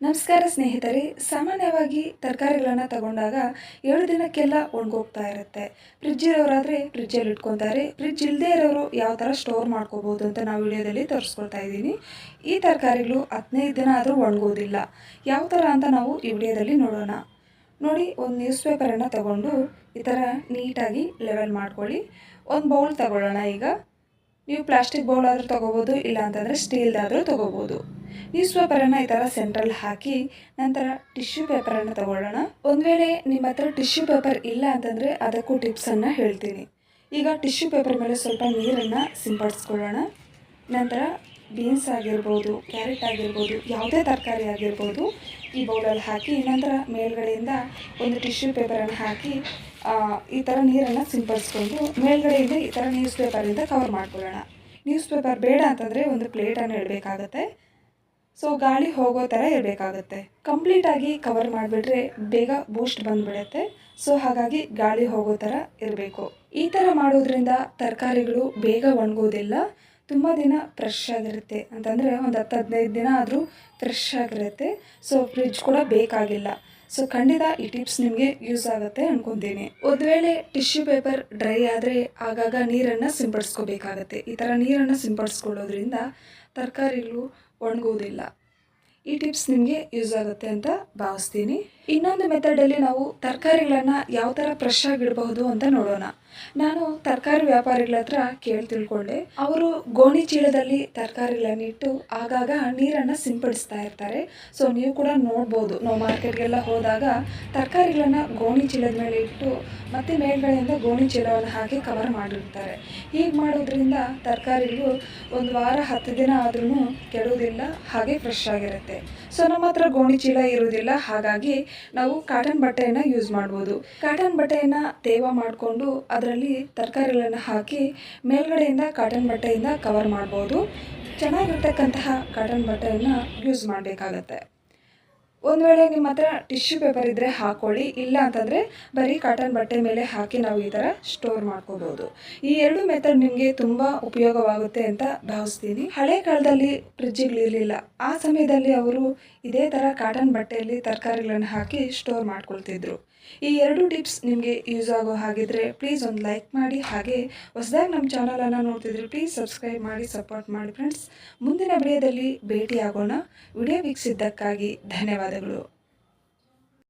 ನಮಸ್ಕಾರ ಸ್ನೇಹಿತರೆ, ಸಾಮಾನ್ಯವಾಗಿ ತರಕಾರಿಗಳನ್ನು ತಗೊಂಡಾಗ ಏಳು ದಿನಕ್ಕೆಲ್ಲ ಒಣಗೋಗ್ತಾ ಇರುತ್ತೆ. ಫ್ರಿಜ್ ಇರೋರಾದರೆ ಫ್ರಿಜ್ಜಲ್ಲಿ ಇಟ್ಕೊತಾರೆ. ಫ್ರಿಜ್ ಇಲ್ಲದೇ ಇರೋರು ಯಾವ ಥರ ಸ್ಟೋರ್ ಮಾಡ್ಕೋಬೋದು ಅಂತ ನಾವು ವಿಡಿಯೋದಲ್ಲಿ ತೋರಿಸ್ಕೊಳ್ತಾ ಇದ್ದೀನಿ. ಈ ತರಕಾರಿಗಳು ಹದಿನೈದು ದಿನ ಆದರೂ ಒಣಗೋದಿಲ್ಲ. ಯಾವ ಥರ ಅಂತ ನಾವು ಈ ವಿಡಿಯೋದಲ್ಲಿ ನೋಡೋಣ. ನೋಡಿ, ಒಂದು ನ್ಯೂಸ್ ಪೇಪರನ್ನು ತಗೊಂಡು ಈ ಥರ ನೀಟಾಗಿ ಲೆವೆಲ್ ಮಾಡ್ಕೊಳ್ಳಿ. ಒಂದು ಬೌಲ್ ತಗೊಳ್ಳೋಣ ಈಗ. ನೀವು ಪ್ಲಾಸ್ಟಿಕ್ ಬೌಲ್ ಆದರೂ ತೊಗೋಬೋದು ಇಲ್ಲ ಅಂತಂದರೆ ಸ್ಟೀಲ್ದಾದರೂ ತೊಗೋಬೋದು. ನ್ಯೂಸ್ ಪೇಪರನ್ನು ಈ ಥರ ಸೆಂಟ್ರಲ್ಲಿ ಹಾಕಿ ನಂತರ ಟಿಶ್ಯೂ ಪೇಪರನ್ನು ತಗೊಳ್ಳೋಣ. ಒಂದು ವೇಳೆ ನಿಮ್ಮ ಹತ್ರ ಟಿಶ್ಯೂ ಪೇಪರ್ ಇಲ್ಲ ಅಂತಂದರೆ ಅದಕ್ಕೂ ಟಿಪ್ಸನ್ನು ಹೇಳ್ತೀನಿ. ಈಗ ಟಿಶ್ಯೂ ಪೇಪರ್ ಮೇಲೆ ಸ್ವಲ್ಪ ನೀರನ್ನು ಸಿಂಪಡಿಸ್ಕೊಳ್ಳೋಣ. ನಂತರ ಬೀನ್ಸ್ ಆಗಿರ್ಬೋದು, ಕ್ಯಾರೆಟ್ ಆಗಿರ್ಬೋದು, ಯಾವುದೇ ತರಕಾರಿ ಆಗಿರ್ಬೋದು, ಈ ಬೌಲಲ್ಲಿ ಹಾಕಿ ನಂತರ ಮೇಲ್ಗಡೆಯಿಂದ ಒಂದು ಟಿಶ್ಯೂ ಪೇಪರನ್ನು ಹಾಕಿ ಈ ಥರ ನೀರನ್ನು ಸಿಂಪಡಿಸ್ಕೊಂಡು ಮೇಲ್ಗಡೆಯಿಂದ ಈ ಥರ ನ್ಯೂಸ್ ಪೇಪರಿಂದ ಕವರ್ ಮಾಡ್ಕೊಳ್ಳೋಣ. ನ್ಯೂಸ್ ಪೇಪರ್ ಬೇಡ ಅಂತಂದರೆ ಒಂದು ಪ್ಲೇಟನ್ನು ಇಡಬೇಕಾಗತ್ತೆ. ಸೊ ಗಾಳಿ ಹೋಗೋ ಥರ ಇರಬೇಕಾಗುತ್ತೆ ಕಂಪ್ಲೀಟಾಗಿ ಕವರ್ ಮಾಡಿಬಿಟ್ರೆ ಬೇಗ ಬೂಸ್ಟ್ ಬಂದುಬಿಡುತ್ತೆ. ಸೊ ಹಾಗಾಗಿ ಗಾಳಿ ಹೋಗೋ ಥರ ಇರಬೇಕು. ಈ ಥರ ಮಾಡೋದ್ರಿಂದ ತರಕಾರಿಗಳು ಬೇಗ ಒಣಗೋದಿಲ್ಲ. ತುಂಬ ದಿನ ಫ್ರೆಶ್ ಆಗಿರುತ್ತೆ. ಅಂತಂದರೆ ಒಂದು ಹತ್ತು ಹದಿನೈದು ದಿನ ಆದರೂ ಫ್ರೆಶ್ ಆಗಿರುತ್ತೆ. ಸೊ ಫ್ರಿಜ್ ಕೂಡ ಬೇಕಾಗಿಲ್ಲ. ಸೊ ಖಂಡಿತ ಈ ಟಿಪ್ಸ್ ನಿಮಗೆ ಯೂಸ್ ಆಗುತ್ತೆ ಅಂದ್ಕೊತೀನಿ ಒಂದು ವೇಳೆ ಟಿಶ್ಯೂ ಪೇಪರ್ ಡ್ರೈ ಆದರೆ ಆಗಾಗ ನೀರನ್ನು ಸಿಂಪಡಿಸ್ಕೋಬೇಕಾಗತ್ತೆ. ಈ ಥರ ನೀರನ್ನು ಸಿಂಪಡಿಸ್ಕೊಳ್ಳೋದ್ರಿಂದ ತರಕಾರಿಗಳು ಒಣಗೋದಿಲ್ಲ. ಈ ಟಿಪ್ಸ್ ನಿಮಗೆ ಯೂಸ್ ಆಗುತ್ತೆ ಅಂತ ಭಾವಿಸ್ತೀನಿ. ಇನ್ನೊಂದು ಮೆಥಡಲ್ಲಿ ನಾವು ತರಕಾರಿಗಳನ್ನು ಯಾವ ಥರ ಫ್ರೆಶ್ ಆಗಿಡಬಹುದು ಅಂತ ನೋಡೋಣ. ನಾನು ತರಕಾರಿ ವ್ಯಾಪಾರಿಗಳ ಹತ್ರ ಕೇಳಿ ತಿಳ್ಕೊಂಡೆ. ಅವರು ಗೋಣಿ ಚೀಲದಲ್ಲಿ ತರಕಾರಿಗಳನ್ನು ಇಟ್ಟು ಆಗಾಗ ನೀರನ್ನು ಸಿಂಪಡಿಸ್ತಾ ಇರ್ತಾರೆ. ಸೊ ನೀವು ಕೂಡ ನೋಡ್ಬೋದು. ನಾವು ಮಾರ್ಕೆಟ್ಗೆಲ್ಲ ಹೋದಾಗ ತರಕಾರಿಗಳನ್ನು ಗೋಣಿ ಚೀಲದ ಮೇಲೆ ಇಟ್ಟು ಮತ್ತೆ ಮೇಲ್ಗಡೆಯಿಂದ ಗೋಣಿ ಚೀಲವನ್ನು ಹಾಕಿ ಕವರ್ ಮಾಡಿರ್ತಾರೆ. ಹೀಗೆ ಮಾಡೋದ್ರಿಂದ ತರಕಾರಿಗಳು ಒಂದು ವಾರ, ಹತ್ತು ದಿನ ಆದ್ರೂ ಕೆಡುವುದಿಲ್ಲ ಹಾಗೆ ಫ್ರೆಶ್ ಆಗಿರುತ್ತೆ. ಸೊ ನಮ್ಮ ಹತ್ರ ಗೋಣಿ ಚೀಲ ಇರುವುದಿಲ್ಲ. ಹಾಗಾಗಿ ನಾವು ಕಾಟನ್ ಬಟ್ಟೆಯನ್ನು ಯೂಸ್ ಮಾಡ್ಬೋದು. ಕಾಟನ್ ಬಟ್ಟೆಯನ್ನು ತೇವ ಮಾಡಿಕೊಂಡು ಅದರಲ್ಲಿ ತರಕಾರಿಗಳನ್ನ ಹಾಕಿ ಮೇಲ್ಗಡೆಯಿಂದ ಕಾಟನ್ ಬಟ್ಟೆಯಿಂದ ಕವರ್ ಮಾಡ್ಬೋದು. ಚೆನ್ನಾಗಿರ್ತಕ್ಕಂತಹ ಕಾಟನ್ ಬಟ್ಟೆಯನ್ನು ಯೂಸ್ ಮಾಡಬೇಕಾಗತ್ತೆ. ಒಂದು ವೇಳೆ ನಿಮ್ಮ ಹತ್ರ ಟಿಶ್ಯೂ ಪೇಪರ್ ಇದ್ದರೆ ಹಾಕೊಳ್ಳಿ, ಇಲ್ಲ ಅಂತಂದರೆ ಬರೀ ಕಾಟನ್ ಬಟ್ಟೆ ಮೇಲೆ ಹಾಕಿ ನಾವು ಈ ಥರ ಸ್ಟೋರ್ ಮಾಡ್ಕೋಬೋದು ಈ ಎರಡು ಮೆಥಡ್ ನಿಮಗೆ ತುಂಬ ಉಪಯೋಗವಾಗುತ್ತೆ ಅಂತ ಭಾವಿಸ್ತೀನಿ. ಹಳೆ ಕಾಲದಲ್ಲಿ ಫ್ರಿಜ್ಜಿಗಳಿರಲಿಲ್ಲ ಆ ಸಮಯದಲ್ಲಿ ಅವರು ಇದೇ ಥರ ಕಾಟನ್ ಬಟ್ಟೆಯಲ್ಲಿ ತರಕಾರಿಗಳನ್ನು ಹಾಕಿ ಸ್ಟೋರ್ ಮಾಡ್ಕೊಳ್ತಿದ್ರು. ಈ ಎರಡು ಟಿಪ್ಸ್ ನಿಮಗೆ ಯೂಸ್ ಆಗೋ ಹಾಗಿದ್ರೆ ಪ್ಲೀಸ್ ಒಂದು ಲೈಕ್ ಮಾಡಿ, ಹಾಗೆ ಹೊಸದಾಗಿ ನಮ್ಮ ಚಾನಲನ್ನು ನೋಡ್ತಿದ್ರೆ ಪ್ಲೀಸ್ ಸಬ್ಸ್ಕ್ರೈಬ್ ಮಾಡಿ ಸಪೋರ್ಟ್ ಮಾಡಿ ಫ್ರೆಂಡ್ಸ್ ಮುಂದಿನ ವಿಡಿಯೋದಲ್ಲಿ ಭೇಟಿಯಾಗೋಣ. ವಿಡಿಯೋ ವೀಕ್ಷಿದ್ದಕ್ಕಾಗಿ ಧನ್ಯವಾದಗಳು